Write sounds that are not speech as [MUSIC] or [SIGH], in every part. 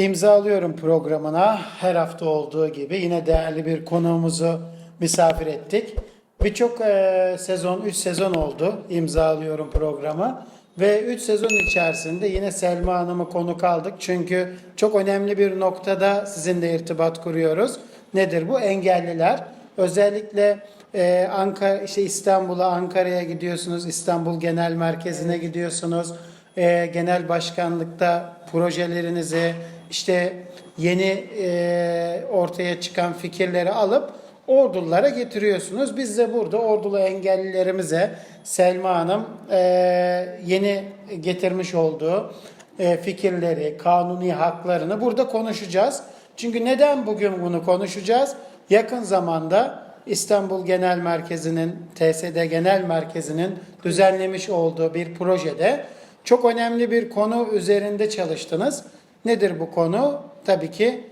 İmzalıyorum programına her hafta olduğu gibi yine değerli bir konuğumuzu misafir ettik. Birçok e, sezon, 3 sezon oldu imzalıyorum programı. Ve 3 sezon içerisinde yine Selma Hanım'ı konuk aldık. Çünkü çok önemli bir noktada sizinle irtibat kuruyoruz. Nedir bu? Engelliler. Özellikle e, Ankara, işte İstanbul'a, Ankara'ya gidiyorsunuz. İstanbul Genel Merkezi'ne gidiyorsunuz. E, genel başkanlıkta projelerinizi, işte yeni e, ortaya çıkan fikirleri alıp ordulara getiriyorsunuz. Biz de burada ordulu engellilerimize Selma Hanım e, yeni getirmiş olduğu e, fikirleri, kanuni haklarını burada konuşacağız. Çünkü neden bugün bunu konuşacağız? Yakın zamanda İstanbul Genel Merkezi'nin, TSD Genel Merkezi'nin düzenlemiş olduğu bir projede çok önemli bir konu üzerinde çalıştınız. Nedir bu konu? Tabii ki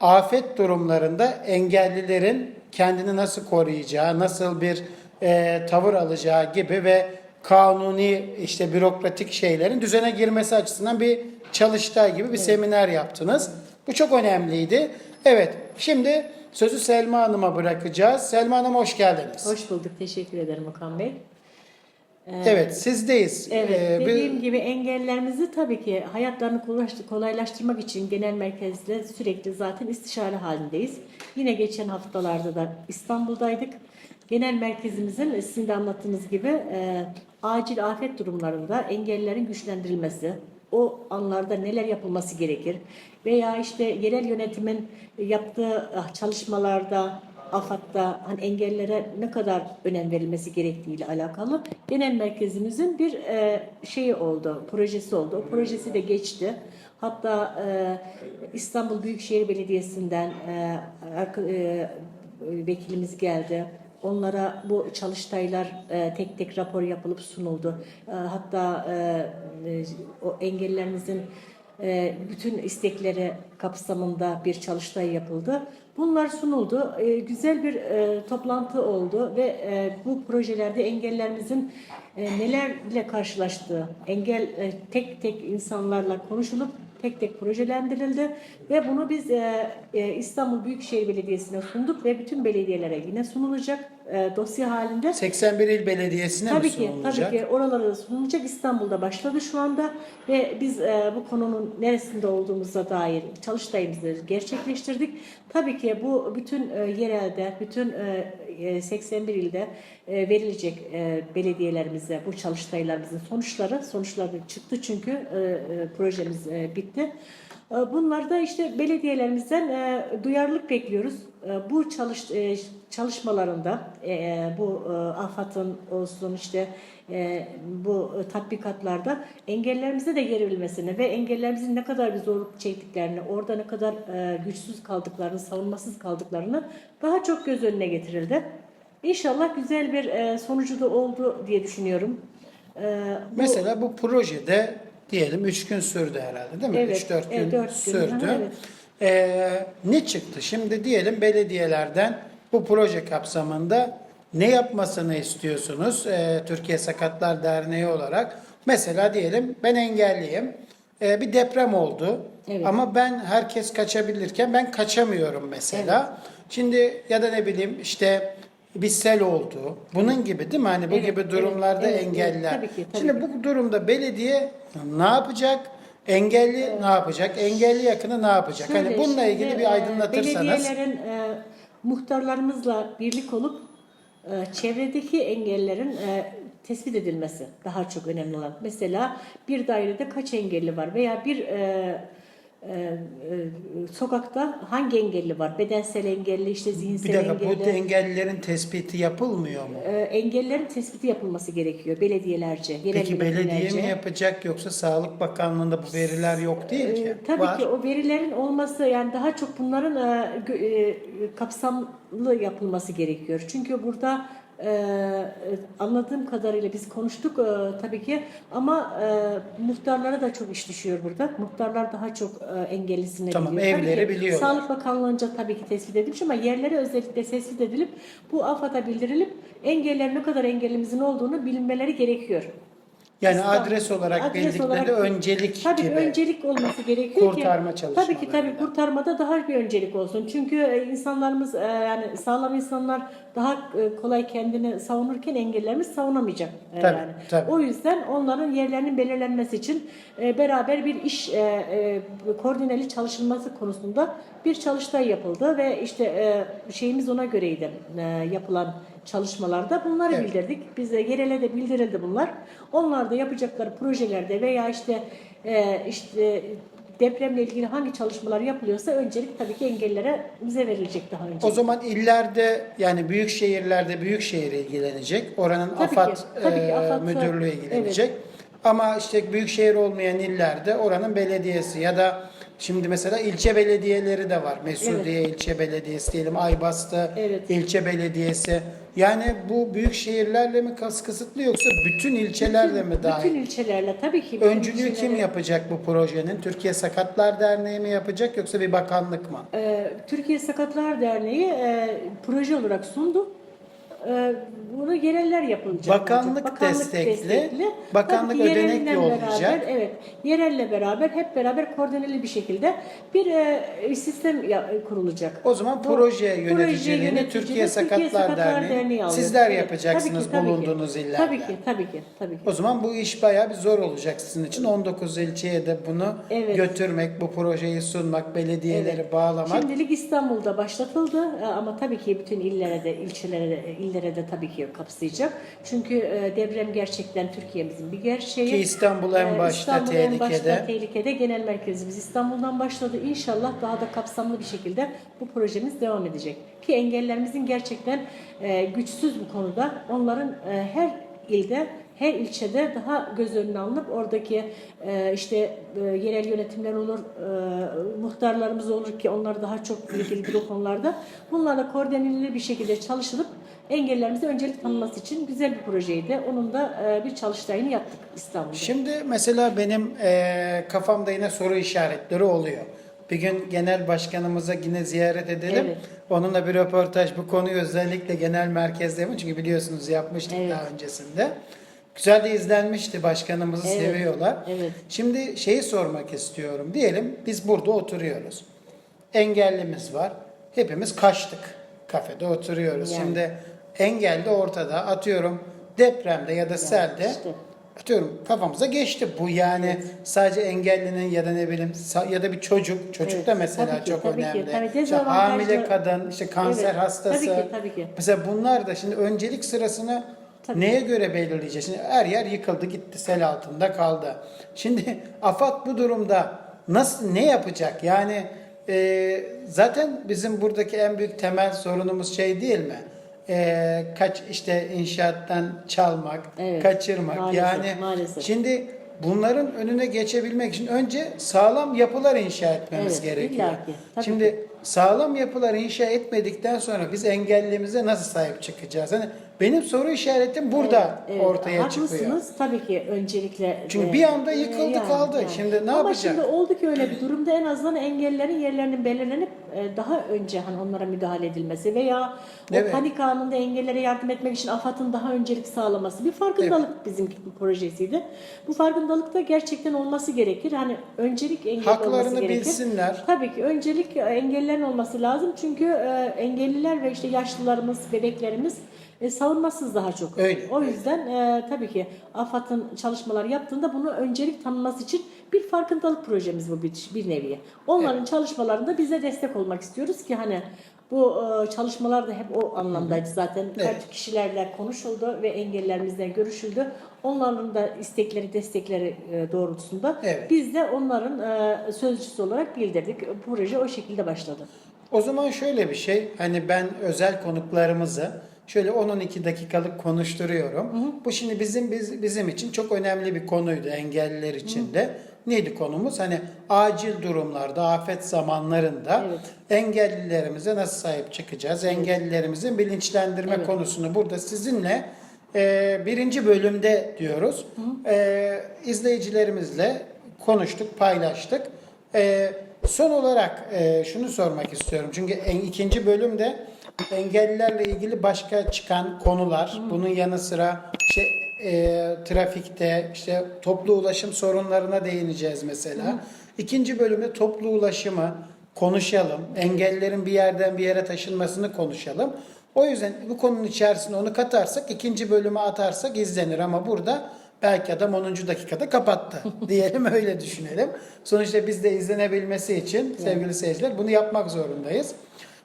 afet durumlarında engellilerin kendini nasıl koruyacağı, nasıl bir e, tavır alacağı gibi ve kanuni işte bürokratik şeylerin düzene girmesi açısından bir çalıştay gibi bir seminer yaptınız. Bu çok önemliydi. Evet, şimdi sözü Selma Hanım'a bırakacağız. Selma Hanım hoş geldiniz. Hoş bulduk. Teşekkür ederim Okan Bey. Evet, sizdeyiz. Evet, Ee, bir- dediğim gibi engellerimizi tabii ki hayatlarını kolaylaş- kolaylaştırmak için genel merkezde sürekli zaten istişare halindeyiz. Yine geçen haftalarda da İstanbul'daydık. Genel merkezimizin sizin de anlattığınız gibi e, acil afet durumlarında engellerin güçlendirilmesi, o anlarda neler yapılması gerekir veya işte yerel yönetimin yaptığı ah, çalışmalarda AFAD'da hani engellere ne kadar önem verilmesi gerektiğiyle alakalı genel merkezimizin bir e, şeyi oldu, projesi oldu. O projesi de geçti. Hatta e, İstanbul Büyükşehir Belediyesi'nden e, e, vekilimiz geldi. Onlara bu çalıştaylar e, tek tek rapor yapılıp sunuldu. E, hatta e, e, o engellerimizin bütün istekleri kapsamında bir çalıştay yapıldı. Bunlar sunuldu. E, Güzel bir e, toplantı oldu ve e, bu projelerde engellerimizin e, nelerle karşılaştığı, engel e, tek tek insanlarla konuşulup tek tek projelendirildi ve bunu biz e, e, İstanbul Büyükşehir Belediyesi'ne sunduk ve bütün belediyelere yine sunulacak e, dosya halinde. 81 il belediyesine mi Tabii ki, sunulacak? tabii ki oralara da sunulacak. İstanbul'da başladı şu anda ve biz e, bu konunun neresinde olduğumuza dair çalıştayımızı gerçekleştirdik. Tabii ki bu bütün e, yerelde, bütün e, 81 ilde e, verilecek e, belediyelerimize bu çalıştaylarımızın sonuçları, sonuçları çıktı çünkü e, e, projemiz e, bitti. E, Bunlar da işte belediyelerimizden e, duyarlılık bekliyoruz. E, Bu çalış e, çalışmalarında e, bu e, AFAD'ın olsun işte e, bu e, tatbikatlarda engellerimize de yer verilmesini ve engellerimizin ne kadar bir zorluk çektiklerini, orada ne kadar e, güçsüz kaldıklarını, savunmasız kaldıklarını daha çok göz önüne getirildi. İnşallah güzel bir e, sonucu da oldu diye düşünüyorum. E, bu- Mesela bu projede diyelim 3 gün sürdü herhalde değil mi? Evet, 3-4 gün dört gün, sürdü. evet. Ee, ne çıktı? Şimdi diyelim belediyelerden bu proje kapsamında ne yapmasını istiyorsunuz Ee, Türkiye Sakatlar Derneği olarak? Mesela diyelim ben engelliyim. Ee, bir deprem oldu. Evet. Ama ben herkes kaçabilirken ben kaçamıyorum mesela. Şimdi ya da ne bileyim işte bir sel oldu. Bunun gibi değil mi? Hani bu Evet, gibi evet, durumlarda evet, evet. engeller. Tabii ki, tabii Şimdi bu durumda belediye ne yapacak? Engelli ne yapacak? Engelli yakını ne yapacak? hani Şöyle, bununla şimdi, ilgili e, bir aydınlatırsanız. Belediyelerin e, muhtarlarımızla birlik olup e, çevredeki engellerin e, tespit edilmesi daha çok önemli olan. Mesela bir dairede kaç engelli var veya bir e, e, sokakta hangi engelli var? Bedensel engelli, işte zihinsel Bir dakika engelli. bu engellilerin tespiti yapılmıyor mu? E, engellerin tespiti yapılması gerekiyor belediyelerce, yerel Peki belediye mi yapacak yoksa Sağlık Bakanlığı'nda bu veriler yok değil ki. Ee, tabii Var. ki o verilerin olması yani daha çok bunların e, e, kapsamlı yapılması gerekiyor. Çünkü burada e, e, anladığım kadarıyla biz konuştuk e, tabii ki ama e, muhtarlara da çok iş düşüyor burada. Muhtarlar daha çok e, engellisini Tamam, biliyor. Tabii evleri ki biliyorlar. Sağlık Bakanlığı'nca tabii ki tespit edilmiş ama yerlere özellikle tespit edilip bu AFAD'a bildirilip engeller ne kadar engellimizin olduğunu bilinmeleri gerekiyor. Yani İstanbul- adres olarak adres bildikleri olarak- öncelik Tabii gibi. öncelik olması gerekiyor Kurtarma ki. Tabii ki tabii kurtarmada daha bir öncelik olsun. Çünkü e, insanlarımız e, yani sağlam insanlar daha e, kolay kendini savunurken engellerimiz savunamayacak. Tabii, yani. tabii. O yüzden onların yerlerinin belirlenmesi için beraber bir iş koordineli çalışılması konusunda bir çalıştay yapıldı ve işte şeyimiz ona göreydi yapılan çalışmalarda bunları Evet. bildirdik. Bize yerele de bildirildi bunlar. Onlar da yapacakları projelerde veya işte e, işte depremle ilgili hangi çalışmalar yapılıyorsa öncelik tabii ki engellilere bize verilecek daha önce. O zaman illerde yani büyük şehirlerde büyük şehir ilgilenecek. Oranın Tabii ki, AFAD, tabii ki e, AFAD, müdürlüğü ilgilenecek. Ama işte büyük şehir olmayan illerde oranın belediyesi ya da şimdi mesela ilçe belediyeleri de var. Mesudiye ilçe belediyesi diyelim, Aybastı Evet. ilçe belediyesi. Yani bu büyük şehirlerle mi kas kısıtlı yoksa bütün ilçelerle mi dahil? Bütün ilçelerle tabii ki. bütün Öncülüğü kim ilçelerle- yapacak bu projenin? Türkiye Sakatlar Derneği mi yapacak yoksa bir bakanlık mı? Ee, Türkiye Sakatlar Derneği e, proje olarak sundu. E, bunu yereller yapılacak. Bakanlık destekli, bakanlık Tabii ki ödenek yerelle yollayacak. Beraber, evet, yerelle beraber hep beraber koordineli bir şekilde bir e, sistem ya- kurulacak. O zaman Bu proje proje yöneticiliğini yöneticiliği Türkiye Sakatlar Derneği, alıyor. sizler Evet, yapacaksınız tabii ki, tabii ki. bulunduğunuz illerde. Tabii ki, tabii ki, tabii ki. O zaman bu iş bayağı bir zor olacak sizin için. 19 ilçeye de bunu Evet. götürmek, bu projeyi sunmak, belediyeleri Evet. bağlamak. Şimdilik İstanbul'da başlatıldı ama tabii ki bütün illere de ilçelere de, illere de tabii ki kapsayacak. Çünkü e, deprem gerçekten Türkiye'mizin bir gerçeği. Ki İstanbul en E, başta İstanbul en başta tehlikede. tehlikede. Genel merkezimiz İstanbul'dan başladı. İnşallah daha da kapsamlı bir şekilde bu projemiz devam edecek. Ki engellerimizin gerçekten e, güçsüz bu konuda. Onların e, her ilde her ilçede daha göz önüne alınıp oradaki e, işte e, yerel yönetimler olur, e, muhtarlarımız olur ki onlar daha çok ilgilidir o konularda. Bunlarla koordineli bir şekilde çalışılıp engellerimize öncelik tanınması için güzel bir projeydi. Onun da e, bir çalıştayını yaptık İstanbul'da. Şimdi mesela benim eee, kafamda yine soru işaretleri oluyor. Bir gün genel başkanımıza yine ziyaret edelim. Evet. Onunla bir röportaj bu konuyu özellikle genel merkezde yapın. Çünkü biliyorsunuz yapmıştık Evet. daha öncesinde. Güzel de izlenmişti. Başkanımızı Evet. seviyorlar. Evet. Şimdi şeyi sormak istiyorum. Diyelim biz burada oturuyoruz. Engellimiz var. Hepimiz kaçtık. Kafede oturuyoruz. Yani. Şimdi engelli ortada. Atıyorum depremde ya da selde işte. atıyorum kafamıza geçti bu yani sadece engellinin ya da ne bileyim ya da bir çocuk çocuk Evet, da mesela tabii ki, çok tabii ki. önemli. Tabii, İşte dezavantajlı- hamile kadın, işte kanser Evet, hastası. tabii ki, tabii ki. Mesela bunlar da şimdi öncelik sırasını Tabii. neye göre belirleyeceğiz? Şimdi her yer yıkıldı gitti sel altında kaldı. Şimdi [LAUGHS] AFAD bu durumda nasıl ne yapacak? Yani e, zaten bizim buradaki en büyük temel sorunumuz şey değil mi? E, kaç işte inşaattan çalmak, Evet, kaçırmak. maalesef, yani maalesef. şimdi bunların önüne geçebilmek için önce sağlam yapılar inşa etmemiz Evet, gerekiyor. illaki, Şimdi sağlam yapılar inşa etmedikten sonra biz engellimize nasıl sahip çıkacağız? Hani benim soru işaretim burada Evet, evet. ortaya çıkıyor. Haklısınız tabii ki öncelikle. Çünkü e, bir anda e, yıkıldı kaldı. Şimdi ne Ama yapacak? şimdi oldu ki öyle bir durumda en azından engellerin yerlerinin belirlenip daha önce hani onlara müdahale edilmesi veya o Evet. panik anında engellere yardım etmek için AFAD'ın daha öncelik sağlaması bir farkındalık bizim projesiydi. Bu farkındalıkta gerçekten olması gerekir. Hani öncelik engel olması Haklarını gerekir. bilsinler. Tabii ki öncelik e, engellerin olması lazım. Çünkü e, engelliler ve işte yaşlılarımız, bebeklerimiz e, savunmasız daha çok. Öyle, O öyle. yüzden e, tabii ki AFAD'ın çalışmalar yaptığında bunu öncelik tanınması için bir farkındalık projemiz bu bir, bir nevi. Onların çalışmalarında bize destek olmak istiyoruz ki hani bu e, çalışmalar da hep o anlamdaydı zaten. Evet. Kaç kişilerle konuşuldu ve engellerimizle görüşüldü. Onların da istekleri, destekleri e, doğrultusunda Evet. biz de onların e, sözcüsü olarak bildirdik. Proje o şekilde başladı. O zaman şöyle bir şey, hani ben özel konuklarımızı şöyle 10-12 dakikalık konuşturuyorum. Bu şimdi bizim biz, bizim için çok önemli bir konuydu engelliler için de. Neydi konumuz? Hani acil durumlarda, afet zamanlarında Evet. engellilerimize nasıl sahip çıkacağız? Engellilerimizin bilinçlendirme Evet. konusunu burada sizinle e, birinci bölümde diyoruz. E, izleyicilerimizle konuştuk, paylaştık. E, son olarak e, şunu sormak istiyorum. Çünkü en, ikinci bölümde engellilerle ilgili başka çıkan konular, bunun yanı sıra işte e, trafikte, işte toplu ulaşım sorunlarına değineceğiz mesela. İkinci bölümde toplu ulaşımı konuşalım. Engellerin bir yerden bir yere taşınmasını konuşalım. O yüzden bu konunun içerisine onu katarsak, ikinci bölümü atarsak izlenir ama burada belki adam 10. dakikada kapattı. [LAUGHS] Diyelim öyle düşünelim. Sonuçta biz de izlenebilmesi için sevgili seyirciler bunu yapmak zorundayız.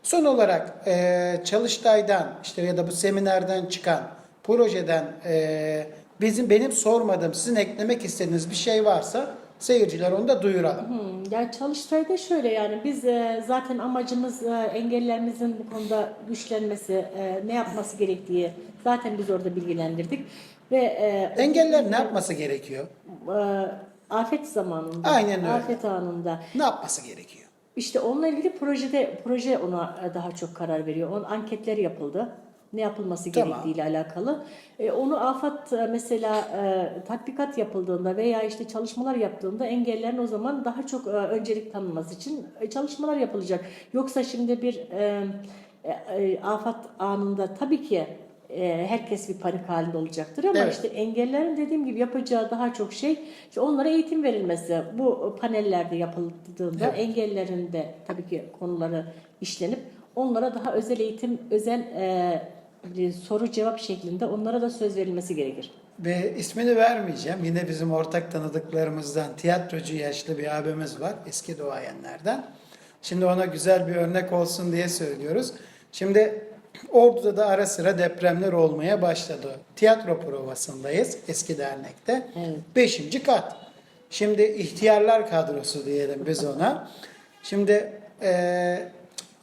Son olarak e, Çalıştay'dan işte ya da bu seminerden çıkan projeden e, bizim benim sormadığım sizin eklemek istediğiniz bir şey varsa seyirciler onu da duyuralım. Hmm, Yani Çalıştay'da şöyle yani biz e, zaten amacımız e, engellerimizin bu konuda güçlenmesi, e, ne yapması gerektiği zaten biz orada bilgilendirdik ve e, Engeller ne yapması gerekiyor? e, afet zamanında, Aynen öyle. afet anında Ne yapması gerekiyor? işte onunla ilgili projede proje ona e, daha çok karar veriyor. Onun anketler yapıldı. Ne yapılması Tamam. gerektiğiyle alakalı. E, onu afet e, mesela e, tatbikat yapıldığında veya işte çalışmalar yaptığında engellerin o zaman daha çok e, öncelik tanınması için e, çalışmalar yapılacak. Yoksa şimdi bir e, e, e, afet anında tabii ki e, herkes bir panik halinde olacaktır ama Evet. işte engellerin dediğim gibi yapacağı daha çok şey işte onlara eğitim verilmesi. Bu panellerde yapıldığında Evet. engellerin de tabii ki konuları işlenip onlara daha özel eğitim, özel e, soru cevap şeklinde onlara da söz verilmesi gerekir. Ve ismini vermeyeceğim. Yine bizim ortak tanıdıklarımızdan tiyatrocu yaşlı bir abimiz var. Eski duayenlerden. Şimdi ona güzel bir örnek olsun diye söylüyoruz. Şimdi Ordu'da da ara sıra depremler olmaya başladı. Tiyatro provasındayız eski dernekte. Evet. Beşinci kat. Şimdi ihtiyarlar kadrosu diyelim biz ona. Şimdi eee,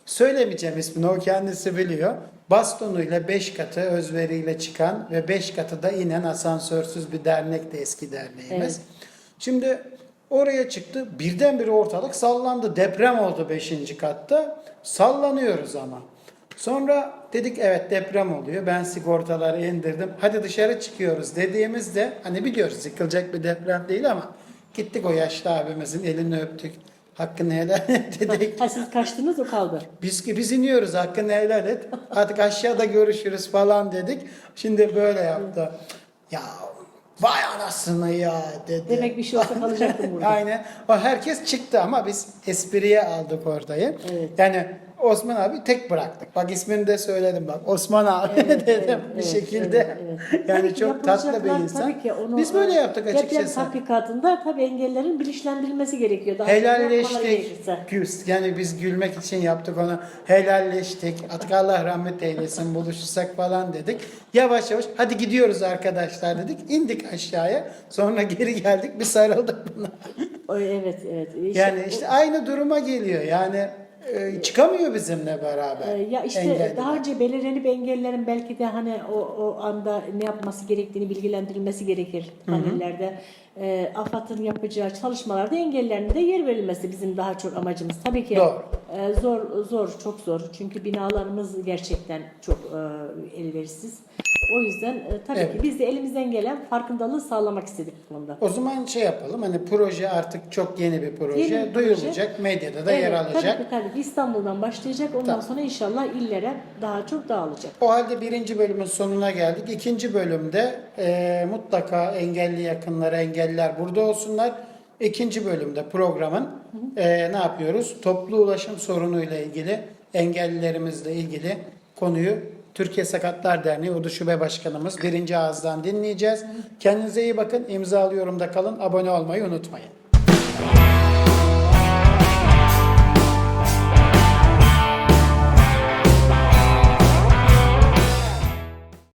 söylemeyeceğim ismini o kendisi biliyor. Bastonuyla 5 katı özveriyle çıkan ve 5 katı da inen asansörsüz bir dernekti eski derneğimiz. Evet. Şimdi oraya çıktı birdenbire ortalık sallandı. Deprem oldu 5. katta. Sallanıyoruz ama. Sonra dedik evet deprem oluyor. Ben sigortaları indirdim. Hadi dışarı çıkıyoruz dediğimizde hani biliyoruz yıkılacak bir deprem değil ama gittik o yaşlı abimizin elini öptük. Hakkını helal et [LAUGHS] dedik. Ha siz kaçtınız o kaldı. Biz, biz iniyoruz hakkını helal et. Artık aşağıda görüşürüz falan dedik. Şimdi böyle yaptı. Ya vay anasını ya dedi. Demek bir şey olsa kalacaktım burada. [LAUGHS] Aynen. O herkes çıktı ama biz espriye aldık orayı. Evet. Yani Osman abi tek bıraktık. Bak ismini de söyledim bak. Osman abi Evet, [LAUGHS] dedim evet, bir evet, şekilde. evet, evet. [LAUGHS] Yani çok tatlı bir insan. Tabii ki onu, Biz böyle yaptık açıkçası. tatbikatında tabii engellerin bilinçlendirilmesi gerekiyor. Daha Helalleştik. Yani biz gülmek için yaptık onu. Helalleştik. Artık Allah rahmet eylesin buluşursak falan dedik. Yavaş yavaş hadi gidiyoruz arkadaşlar dedik. İndik aşağıya. Sonra [LAUGHS] geri geldik bir sarıldık buna. Evet evet. İşte Yani işte aynı duruma geliyor. Yani e, çıkamıyor bizimle beraber. Ee, Ya işte engelliler. daha önce belirlenip engellerin belki de hani o, o anda ne yapması gerektiğini bilgilendirilmesi gerekir panellerde. Ee, AFAD'ın yapacağı çalışmalarda engellerin de yer verilmesi bizim daha çok amacımız. Tabii ki Doğru. e, zor zor çok zor çünkü binalarımız gerçekten çok e, elverişsiz. O yüzden e, tabii Evet. ki biz de elimizden gelen farkındalığı sağlamak istedik bu konuda. O zaman şey yapalım hani proje artık çok yeni bir proje. Yeni bir Duyurulacak, medyada da yer Evet, alacak. Tabii ki tabii ki İstanbul'dan başlayacak ondan Tamam. sonra inşallah illere daha çok dağılacak. O halde birinci bölümün sonuna geldik. İkinci bölümde e, mutlaka engelli yakınları, engelliler burada olsunlar. İkinci bölümde programın e, ne yapıyoruz? Toplu ulaşım sorunuyla ilgili, engellilerimizle ilgili konuyu Türkiye Sakatlar Derneği Urdu Şube Başkanımız birinci ağızdan dinleyeceğiz. Kendinize iyi bakın. İmzalıyorum da kalın. Abone olmayı unutmayın.